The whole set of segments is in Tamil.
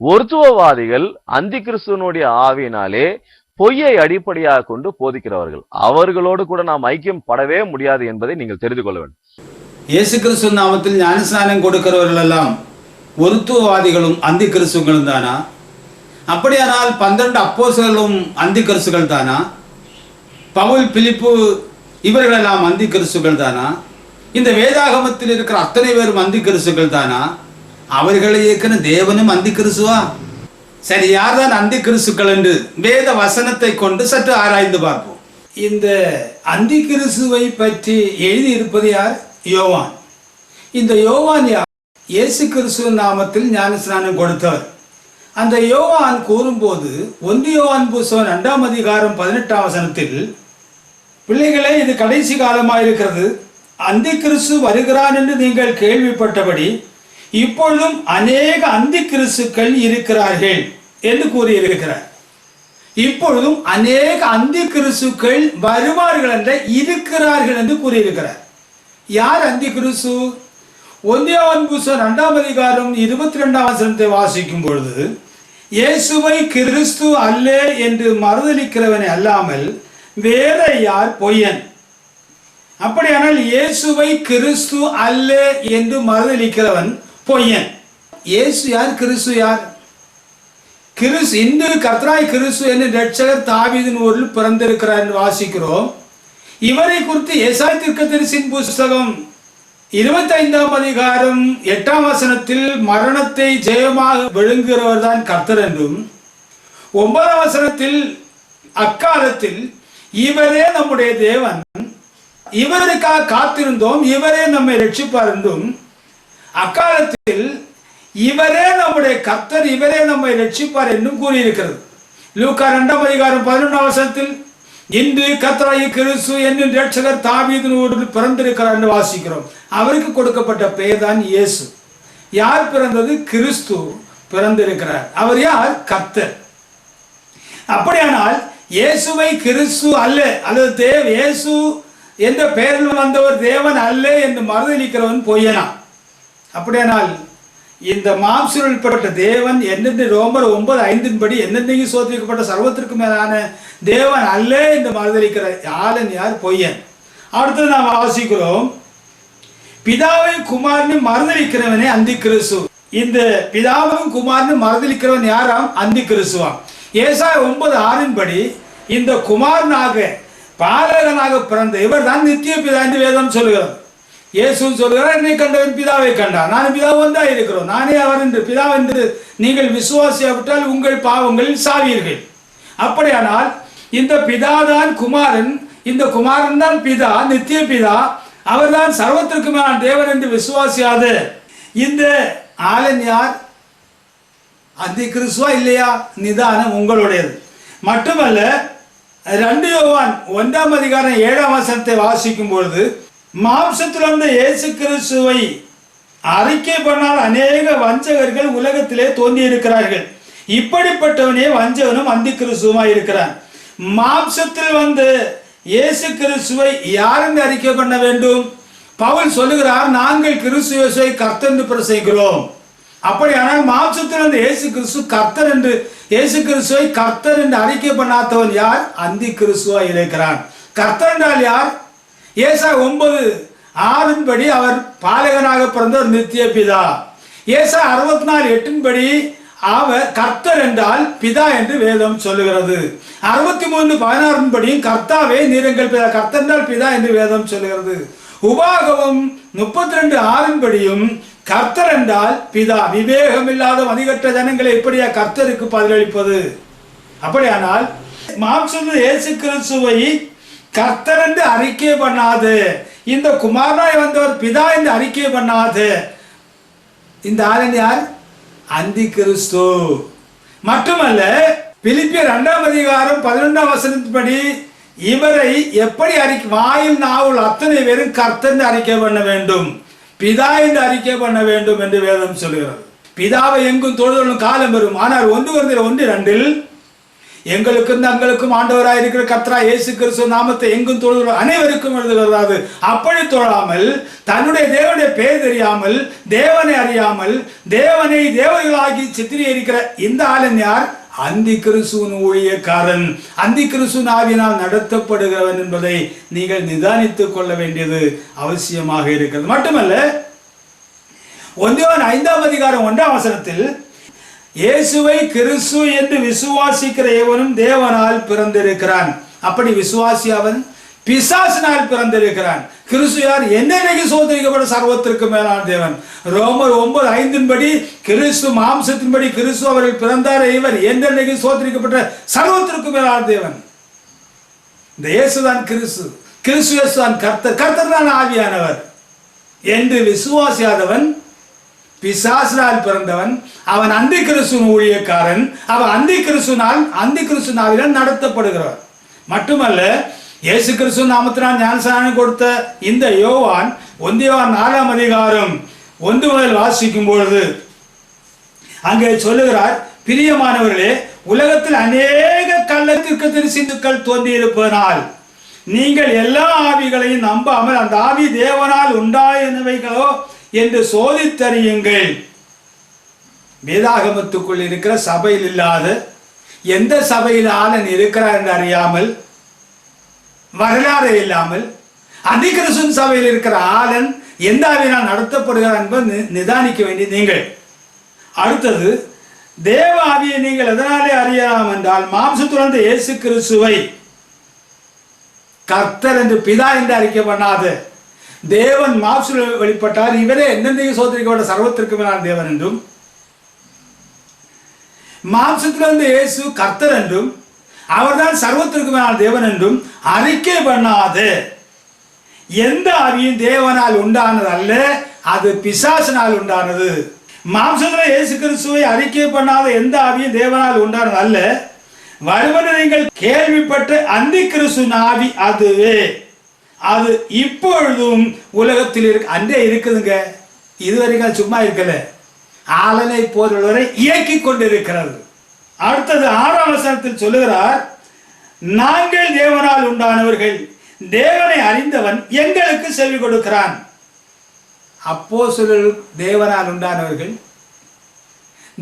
ஒருத்துவவாதிகள் அந்தி கிறிஸ்துவனுடைய ஆவியினாலே பொய்யை அடிப்படையாக கொண்டு போதிக்கிறவர்கள். அவர்களோடு கூட நாம் ஐக்கியம் படவே முடியாது என்பதை நீங்கள் தெரிந்து கொள்ள வேண்டும். இயேசு கிறிஸ்து நாமத்தில் ஞானஸ்நானம் கொடுக்கிறவர்கள் எல்லாம் ஒருத்துவவாதிகளும் அந்தி கிறிஸ்துகளும் தானா? அப்படியானால் பன்னிரண்டு அப்போசர்களும் அந்தி கிறிஸ்துகள் தானா? பவுல் பிலிப்பு இவர்களெல்லாம் அந்தி கிறிஸ்துகள் தானா? இந்த வேதாகமத்தில் இருக்கிற அத்தனை பேரும் அந்தி கிறிஸ்துகள் தானா? அவர்களை இயக்கின தேவனும் அந்தி கிறிஸ்துவா சரி யார்தான் அந்தி கிறிஸ்துக்கள் என்று வேத வசனத்தை கொண்டு சற்று ஆராய்ந்து பார்ப்போம். இந்த அந்தி கிறிஸ்துவை பற்றி எழுதியிருப்பது யார்? யோவான். இந்த யோவான் யார்? இயேசு கிறிஸ்துவ நாமத்தில் ஞானஸ்நானம் கொடுத்தவர் அந்த யோவான் கூறும்போது ஒன்று யோவான் புஸ்தகம் ரெண்டாம் அதிகாரம் பதினெட்டாம் வசனத்தில் பிள்ளைகளே இது கடைசி காலமாக இருக்கிறது அந்தி கிறிஸ்து வருகிறான் என்று நீங்கள் கேள்விப்பட்டபடி இப்பொழுதும் அநேக அந்தி கிறிஸ்துக்கள் இருக்கிறார்கள் என்று கூறியிருக்கிறார். இப்பொழுதும் அநேக அந்தி கிறிஸ்துக்கள் வருவார்கள் என்ற இருக்கிறார்கள் என்று கூறியிருக்கிறார். யார் அந்தி கிறிஸ்து ஒன்றியாவன் புஸ்தகம் இரண்டாம் அதிகாரம் இருபத்தி ரெண்டாம் வசனத்தை வாசிக்கும் பொழுது இயேசுவை கிறிஸ்து அல்லே என்று மறுதளிக்கிறவனை அல்லாமல் வேற யார் பொய்யன்? அப்படியானால் இயேசுவை கிறிஸ்து அல்ல என்று மறுதளிக்கிறவன் பொய்யன் இயேசு யார்? கிறிஸ்து யார்? கிறிஸ் இந்து கர்த்தராய் கிறிஸ்து என்று ரட்சகர் தாவீதின் ஊரில் பிறந்திருக்கிறார் என்று வாசிக்கிறோம். இவரை குறித்து ஏசாய் தீர்க்கதரிசின் புஸ்தகம் இருபத்தைந்தாம் அதிகாரம் எட்டாம் வசனத்தில் மரணத்தை ஜெயமாக விழுங்குகிறவர் தான் கர்த்தர் என்றும் ஒன்பதாம் வசனத்தில் அக்காலத்தில் இவரே நம்முடைய தேவன் இவருக்காக காத்திருந்தோம் இவரே நம்மை ரட்சிப்பார் என்றும் அக்காலத்தில் இவரே நம்முடைய கர்த்தர் இவரே நம்மை ரட்சிப்பார் என்றும் கூறியிருக்கிறது. லூக்கா இரண்டாம் அதிகாரம் பதினொன்றாம் வருஷத்தில் இன்று கத்தராயி கிறிஸ்து என்னும் ரட்சகர் தாவீதினோடு பிறந்திருக்கிறார் என்று வாசிக்கிறோம். அவருக்கு கொடுக்கப்பட்ட பெயர் தான் இயேசு. யார் பிறந்தது? கிறிஸ்து பிறந்திருக்கிறார். அவர் யார்? கர்த்தர். அப்படியானால் இயேசுவை கிறிஸ்து அல்ல அல்லது தேவ் இயேசு என்ற பெயரில் வந்தவர் தேவன் அல்ல என்று மறுதளிக்கிறவன் பொய்யனா? அப்படியானால் இந்த மாம்சப்பட்ட தேவன் என்னென்று ரோமர் ஒன்பது ஐந்தின் படி என்னென்னையும் சோதரிக்கப்பட்ட சர்வத்திற்கு மேலான தேவன் அல்ல என்று மறுதளிக்கிற ஆளன் யார்? பொய்யன். அடுத்தது நாம் வாசிக்கிறோம். பிதாவை குமாரனை மறுதளிக்கிறவனே அந்தி கிறிஸ்து இந்த பிதாவும் குமாரனும் மறுதளிக்கிறவன் யாராம்? அந்தி கிறிஸ்துவாம் ஏசாய் ஒன்பது ஆறின் படி இந்த குமாரனாக பாலகனாக பிறந்த இவர் தான் நித்திய பிதா என்று வேதம் சொல்லுகிறது இயேசு சொல்கிறார் என்னை கண்டவன் பிதாவை கண்டான். நான் பிதா வந்தா இருக்கிறோம். நானே அவர் என்று பிதா என்று நீங்கள் விசுவாசியாவிட்டால் உங்கள் பாவங்களில் சாவீர்கள். அப்படியானால் இந்த பிதாதான் குமாரன் இந்த குமாரன் தான் பிதா நித்திய பிதா அவர்தான் சர்வத்திற்கு மேலான தேவன் என்று விசுவாசியாத. இந்த ஆலன் யார்? அந்தி கிறிஸ்துவா இல்லையா? நிதானம் உங்களுடையது. மட்டுமல்ல ரெண்டு யோவான் ஒன்றாம் அதிகாரம் ஏழாம் வசனத்தை வாசிக்கும் பொழுது மாம்சத்தில் வந்த இயேசு கிறிஸ்துவை அறிக்கை பண்ணால் அநேக வஞ்சகர்கள் உலகத்திலே தோன்றி இருக்கிறார்கள் இப்படிப்பட்டவனே வஞ்சகனும் அந்தி கிறிஸ்துவாய் இருக்கிறான். மாம்சத்தில் வந்து இயேசு கிறிஸ்துவை யார் என்று அறிக்கை பண்ண வேண்டும்? பவுல் சொல்லுகிறார் நாங்கள் கிறிஸ்துவை கர்த்தர் என்று பிரசங்கிக்கிறோம். அப்படியானால் மாம்சத்தில் வந்து இயேசு கிறிஸ்து கர்த்தர் என்று இயேசு கிறிஸ்துவை கர்த்தர் என்று அறிக்கை பண்ணாதவன் யார்? அந்தி கிறிஸ்துவா இருக்கிறான். கர்த்தர் என்றால் யார்? ஏசா ஒன்பது ஆறின்படி அவர் பாலகனாக பிறந்தவர் நித்திய பிதா. ஏசா அறுபத்தி நாலு எட்டின் படி அவர் கர்த்தர் என்றால் பிதா என்று வேதம் சொல்லுகிறது. அறுபத்தி மூணு பதினாறின் படியும் கர்த்தாவே நீரங்கள் பிதா. கர்த்தர் என்றால் பிதா என்று வேதம் சொல்லுகிறது. உபாகவம் முப்பத்தி ரெண்டு ஆறின்படியும் கர்த்தர் என்றால் பிதா. விவேகம் இல்லாத வணிகற்ற ஜனங்களை எப்படியா கர்த்தருக்கு பதிலளிப்பது? அப்படியானால் மாம்சத்தில் இயேசு கிறிஸ்துவை கர்த்தர் என்று அறிக்கை பண்ணாது. இந்த குமாரனாய் வந்தவர் பிதா என்று அறிக்கை பண்ணாது. இந்த ஆளன் யார்? அந்தி கிறிஸ்து. மட்டுமல்ல பிலிப்பிய இரண்டாம் அதிகாரம் பதினொன்றாம் வசனத்தின்படி இவரை எப்படி அறிக்கை வாயில் நாவல் அத்தனை பேரும் கர்த்தன் அறிக்கை பண்ண வேண்டும். பிதா என்று அறிக்கை பண்ண வேண்டும் என்று வேதம் சொல்கிறது. பிதாவை எங்கும் தொழுதலும் காலம் வரும் ஆனால் ஒன்று ஒன்று ஒன்று ரெண்டில் எங்களுக்கும் தங்களுக்கும் ஆண்டவராக இருக்கிற கத்ரா இயேசு கிறிஸ்து நாமத்தை எங்கும் தொழுகிற அனைவருக்கும் எழுதுகிறாது அப்படி தொழாமல் தன்னுடைய தேவனுடைய பெயர் தெரியாமல் தேவனை அறியாமல் தேவனை தேவர்களாகி சித்திரீகரிக்கிற இந்த ஆளன் யார்? அந்தி கிறிஸ்துவின் ஊழியக்காரன். அந்தி கிறிஸ்துவின் ஆவினால் நடத்தப்படுகிறவன் என்பதை நீங்கள் நிதானித்துக் கொள்ள வேண்டியது அவசியமாக இருக்கிறது. மட்டுமல்ல ஒன்றியவன் ஐந்தாம் அதிகாரம் ஒன்றாம் வசனத்தில் இயேசுவை கிறிஸ்து என்று விசுவாசிக்கிற எவனும் தேவனால் பிறந்திருக்கிறான். அப்படி விசுவாசி அவன் பிசாசினால் பிறந்திருக்கிறான். கிறிஸ்து யார்? என்னைக்கு சோதரிக்கப்பட்ட சர்வத்திற்கு மேலான தேவன். ரோமர் ஒன்பது ஐந்தின்படி கிறிஸ்து மாம்சத்தின்படி கிறிஸ்து அவர்கள் பிறந்தார். இவர் என்னைக்கு சோதரிக்கப்பட்ட சர்வத்திற்கு மேலான தேவன். இந்த இயேசுதான் கிறிஸ்து. கிறிஸ்து தான் கர்த்தர். கர்த்தர் தான் ஆவியானவர். என்று விசுவாசியாதவன் பிசாசினால் பிறந்தவன் அவன் அந்தி கிறிஸ்துவின் ஊழியக்காரன் அவன் அந்தி கிறிஸ்துனால் அந்தி கிறிஸ்துனாவிடம் நடத்தப்படுகிறவன். மட்டுமல்ல இயேசு கிறிஸ்து நாமத்தினால் ஞானசானம் கொடுத்த இந்த யோவான் ஒந்தியவான் நாலாம் அதிகாரம் ஒன்று முதல் வாசிக்கும் பொழுது அங்கே சொல்லுகிறார் பிரியமானவர்களே உலகத்தில் அநேக கள்ளத்திற்கு திருசிந்துக்கள் தோன்றியிருப்பதனால் நீங்கள் எல்லா ஆவிகளையும் நம்பாமல் அந்த ஆவி தேவனால் உண்டாயினவைகளோ என்று சோதித்தறியுங்கள். வேதாகமத்துக்குள் இருக்கிற சபையில் இல்லாத எந்த சபையில் ஆனன் இருக்கிறார் என்று அறியாமல் வரலாறு இல்லாமல் அதிகிறிஸ்துவின் சபையில் இருக்கிற ஆளன் எந்த ஆவியினால் நடத்தப்படுகிறார் என்பது நி- நிதானிக்க வேண்டிய நீங்கள். அடுத்தது தேவ ஆவியை நீங்கள் எதனாலே அறியலாம் என்றால் மாம்சத்துடன் இயேசு கிறிஸ்துவை கர்த்தர் என்று பிதா என்று அறிக்கை பண்ணாது தேவன் மாம்சத்தில் வெளிப்பட்டார். இவரே என்னென்னையும் சோதனைக்கோட சர்வத்திற்கு மேலான தேவன் என்றும் மாம்சத்திலிருந்து இயேசு கர்த்தர் என்றும் அவர்தான் சர்வத்திற்கு மேலான தேவன் என்றும் அறிக்கை பண்ணாது. எந்த அவியும் தேவனால் உண்டானது அல்ல அது பிசாசினால் உண்டானது. மாம்சத்தில் இயேசு கிறிஸ்துவை அறிக்கை பண்ணாத எந்த ஆவியும் தேவனால் உண்டானது அல்ல. வருவன நீங்கள் கேள்விப்பட்ட அந்தி கிறிஸ்து நாவி அதுவே. அது இப்பொழுதும் உலகத்தில் இருக்கு அன்றே இருக்குதுங்க. இதுவரைக்கும் சும்மா இருக்கல. ஆளனை போன்றவரை இயக்கி கொண்டிருக்கிறது. அடுத்தது ஆறாம் வசனத்தில் சொல்லுகிறார் நாங்கள் தேவனால் உண்டானவர்கள் தேவனை அறிந்தவன் எங்களுக்கு செவி கொடுக்கிறான். அப்போ தேவனால் உண்டானவர்கள்?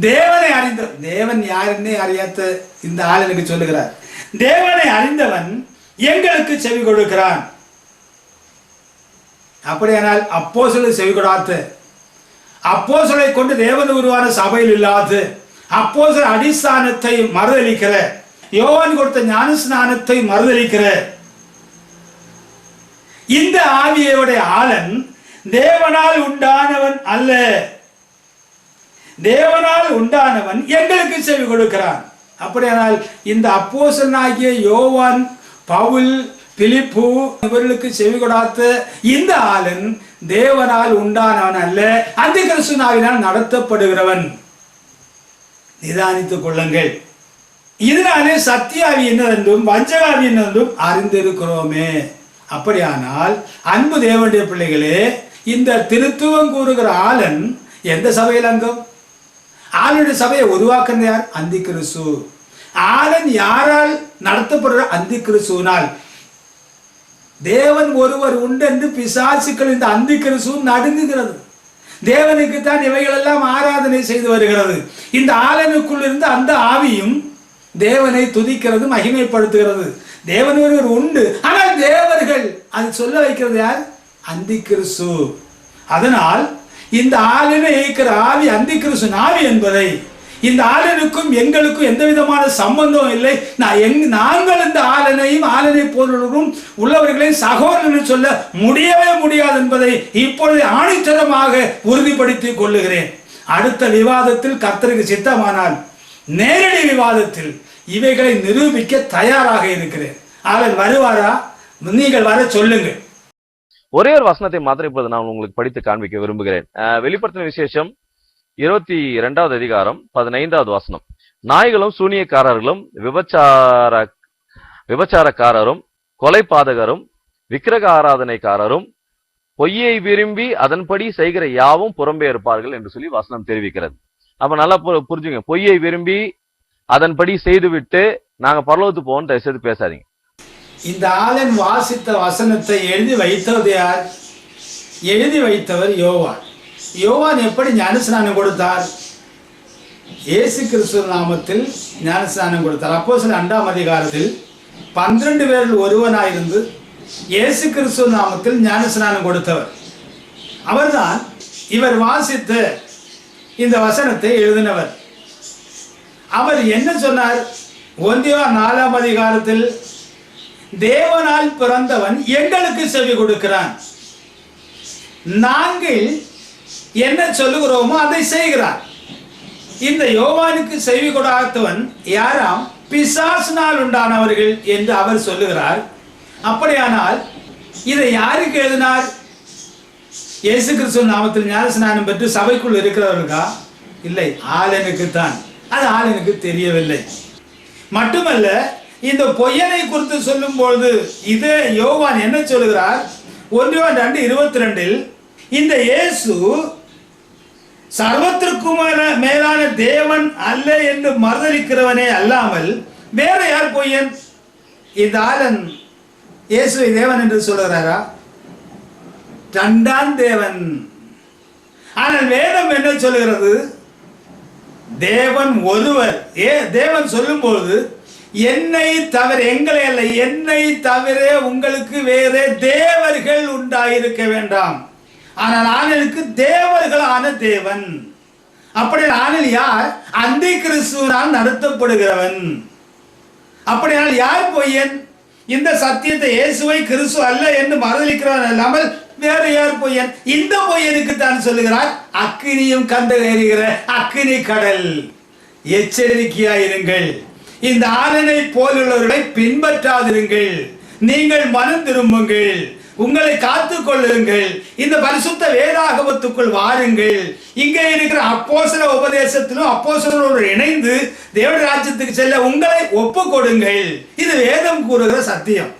தேவனை அறிந்த தேவன் யாருன்னே அறியாத இந்த ஆளனுக்கு சொல்லுகிறார். தேவனை அறிந்தவன் எங்களுக்கு செவி கொடுக்கிறான். அப்படியானால் அப்போ செவி செவிகொடாத்து அப்போ கொண்டு தேவன் உருவான சபையில் இல்லாது அப்போ அடிஸ்தானத்தை மறுதளிக்கிற யோவான் கொடுத்த ஞானஸ்நானத்தை மறுதளிக்கிற இந்த ஆவியோடைய ஆளன் தேவனால் உண்டானவன் அல்ல. தேவனால் உண்டானவன் எங்களுக்கு செவி கொடுக்கிறான். அப்படியானால் இந்த அப்போசனாகிய யோவான் பவுல் பிலிப்பு இவர்களுக்கு செவி கொடாத்த இந்த ஆளன் தேவனால் உண்டானவன் அல்ல. அந்த கிறிஸ்துனாவினால் நடத்தப்படுகிறவன். நிதானித்துக் கொள்ளுங்கள். இதனாலே சத்தியாவி என்னதென்றும் வஞ்சகாவி என்னதென்றும் அறிந்திருக்கிறோமே. அப்படியானால் அன்பு தேவனுடைய பிள்ளைகளே இந்த திருத்துவம் கூறுகிற ஆளன் எந்த சபையில் அங்கம்? ஆளுடைய சபையை உருவாக்குறது யார்? அந்தி கிறிஸ்து. ஆளன் யாரால் நடத்தப்படுற அந்தி கிறிஸ்துனால் தேவன் ஒருவர் உண்டு என்று பிசாசுக்கள் இந்த அந்தி கிறிஸ்து நடுங்குகிறது. தேவனுக்கு தான் இவைகளெல்லாம் ஆராதனை செய்து வருகிறது. இந்த ஆலனுக்குள் இருந்து அந்த ஆவியும் தேவனை துதிக்கிறது மகிமைப்படுத்துகிறது. தேவன் ஒருவர் உண்டு ஆனால் தேவர்கள் அது சொல்ல வைக்கிறது யார்? அந்தி கிறிஸ்து அதனால் இந்த ஆளுமை இயக்கிற ஆவி அந்தி கிறிஸ்து ஆவி என்பதை இந்த ஆளனுக்கும் எங்களுக்கும் எந்த விதமான சம்பந்தம் இல்லை. நான் எங் நாங்கள் இந்த ஆளனையும் ஆளனை போன்றவர்களும் உள்ளவர்களையும் சகோதரன் சொல்ல முடியவே முடியாது என்பதை இப்பொழுது ஆணித்தரமாக உறுதிப்படுத்திக் கொள்ளுகிறேன். அடுத்த விவாதத்தில் கர்த்தருக்கு சித்தமானால் நேரடி விவாதத்தில் இவைகளை நிரூபிக்க தயாராக இருக்கிறேன். அவர் வருவாரா? நீங்கள் வர சொல்லுங்கள். ஒரே ஒரு வசனத்தை மாத்திரம் இப்போது நான் உங்களுக்கு படித்து காண்பிக்க விரும்புகிறேன். வெளிப்படுத்தின விசேஷம் இருபத்தி இரண்டாவது அதிகாரம் பதினைந்தாவது வசனம். நாய்களும் சூனியக்காரர்களும் விபச்சார விபச்சாரக்காரரும் கொலைபாதகரும் விக்கிரக ஆராதனைக்காரரும் பொய்யை விரும்பி அதன்படி செய்கிற யாவும் புறம்பே இருப்பார்கள் என்று சொல்லி வசனம் தெரிவிக்கிறது. அப்ப நல்லா பு- புரிஞ்சுங்க. பொய்யை விரும்பி அதன்படி செய்துவிட்டு நாங்க பரலோத்து போவோம் தயவு செய்து பேசாதீங்க. இந்த ஆளன் வாசித்த வசனத்தை எழுதி வைத்தவர் யார்? எழுதி வைத்தவர் யோவான். யோவான் எப்படி ஞானஸ்நானம் கொடுத்தார்? இயேசு கிறிஸ்துவ நாமத்தில் ஞானஸ்நானம் கொடுத்தார். அப்போ சில ரெண்டாம் அதிகாரத்தில் பன்னிரண்டு பேரில் ஒருவனாயிருந்து இயேசு கிறிஸ்துவ நாமத்தில் ஞானஸ்நானம் கொடுத்தவர். அவர்தான் இவர் வாசித்த இந்த வசனத்தை எழுதினவர். அவர் என்ன சொன்னார்? ஒன்றியோ நாலாம் அதிகாரத்தில் தேவனால் பிறந்தவன் எங்களுக்கு செவி கொடுக்கிறான். நாங்கள் என்ன சொல்லுகிறோமோ அதை செய்கிறார். இந்த யோவானுக்கு செவி கொடாதவன் யாராம்? பிசாசினால் உண்டானவர்கள் என்று அவர் சொல்லுகிறார். அப்படியானால் இதை யாருக்கு எழுதினார்? இயேசு கிறிஸ்துவ நாமத்தில் ஞானஸ்நானம் பெற்று சபைக்குள் இருக்கிறவர்களா இல்லை ஆளனுக்கு தான் அது ஆளனுக்கு தெரியவில்லை. மட்டுமல்ல இந்த பொய்யனை குறித்து சொல்லும் பொழுது இது யோவான் என்ன சொல்லுகிறார்? ஒன்று ரெண்டு இருபத்தி ரெண்டில் இந்த இயேசு சர்வத்திற்கும் மேலான தேவன் அல்ல என்று மறுதளிக்கிறவனே அல்லாமல் வேற யார் பொய்யன்? இந்த ஆளன் இயேசுவை தேவன் என்று சொல்லுகிறாரா? தண்டான் தேவன். ஆனால் வேதம் என்ன சொல்லுகிறது? தேவன் ஒருவர். ஏ தேவன் சொல்லும்போது என்னை தவிர எங்களை அல்ல என்னை தவிர உங்களுக்கு வேறு தேவர்கள் உண்டாயிருக்க வேண்டாம். ஆனால் ஆணலுக்கு தேவர்களான தேவன். அப்படி ஆணில் யார்? அந்தி கிறிஸ்துவனால் நடத்தப்படுகிறவன். அப்படியால் யார் பொய்யன்? இந்த சத்தியத்தை இயேசுவை கிறிஸ்து அல்ல என்று மறுதளிக்கிறவன் இல்லாமல் வேறு யார் பொய்யன்? இந்த பொய்யனுக்கு தான் சொல்லுகிறார்? அக்கினியும் கண்டு எறிகிற அக்கினி கடல். எச்சரிக்கையாயிருங்கள் இந்த ஆளனை போலுள்ளவர்களை பின்பற்றாதிருங்கள். நீங்கள் மனம் திரும்புங்கள். உங்களை காத்து கொள்ளுங்கள். இந்த பரிசுத்த வேதாகமத்துக்குள் வாருங்கள். இங்கே இருக்கிற அப்போசல உபதேசத்திலும் அப்போசலோடு இணைந்து தேவ ராஜ்யத்துக்கு செல்ல உங்களை ஒப்பு கொடுங்கள். இது வேதம் கூறுகிற சத்தியம்.